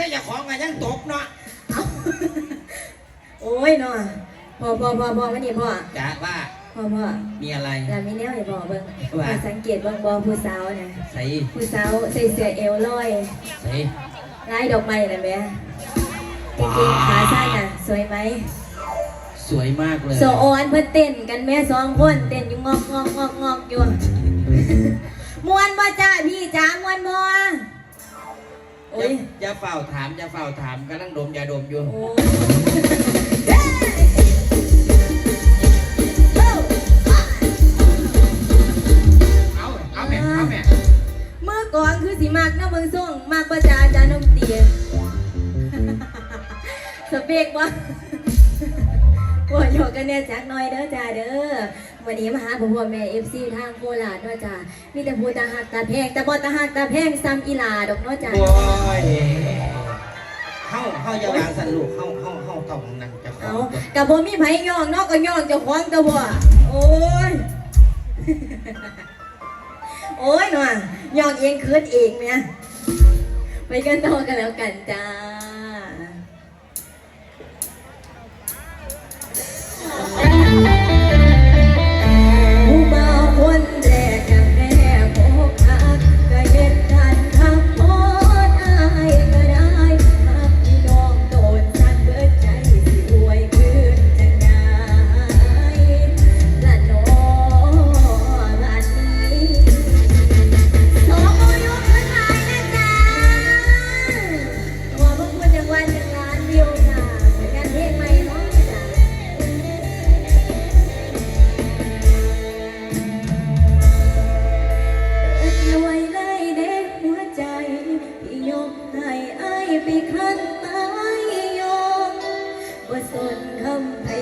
ทีหุ่นไอ้สิแต่ก็อย่าของมายังตกเนาะโอ้ยเนาะพอพอพอพอวันนี้พ่อจ๋าว่าพ่อพ่อมีอะไรแล้วมีแนวให้พ่อเบิ่งว่าสังเกตเบิ่งบ่ผู้สาวนะใส่ผู้สาวใส่เสื้อเอวลอยใส่ลายดอกไม้น่ะแม่กางเกงขาสั้นน่ะสวยไหมสวยมากเลยโซออนเพิ่นเต้นกันแม่สองคนเต้นอยู่งอกงอกงอกงอกอยู่มวนบ่จ้าพี่จ้ามวนบ่ โอ้อย่ายอย่าเฝ้าถามอย่าเฝ้าถามกำลังดมยาดมอยู่ โอ้ ด้อจ้าเด้อวันนี้มาหาพ่อพ่อแม่ FC ทางโคราชเนาะจ้ามีแต่ผู้ตาหักตาแพงแต่บ่ตาหักตาแพงซ้ำอีหลาดอกเนาะจ้าโอ้ยเฮาเฮาอย่าวางสันลูกเฮาเฮาเฮาต้องนั่งเจะขอเอางกับบ่มีไผย่องเนาะก็ย่องเจ้าของตัวบ่โอ้ยโอ้ยหน่อยย่องเองคืนเองเนี่ยไปกันต่อกันแล้วกันจ้าผู้ ไปข้นตายยอมว่าสนคำให้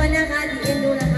wanna call the end of the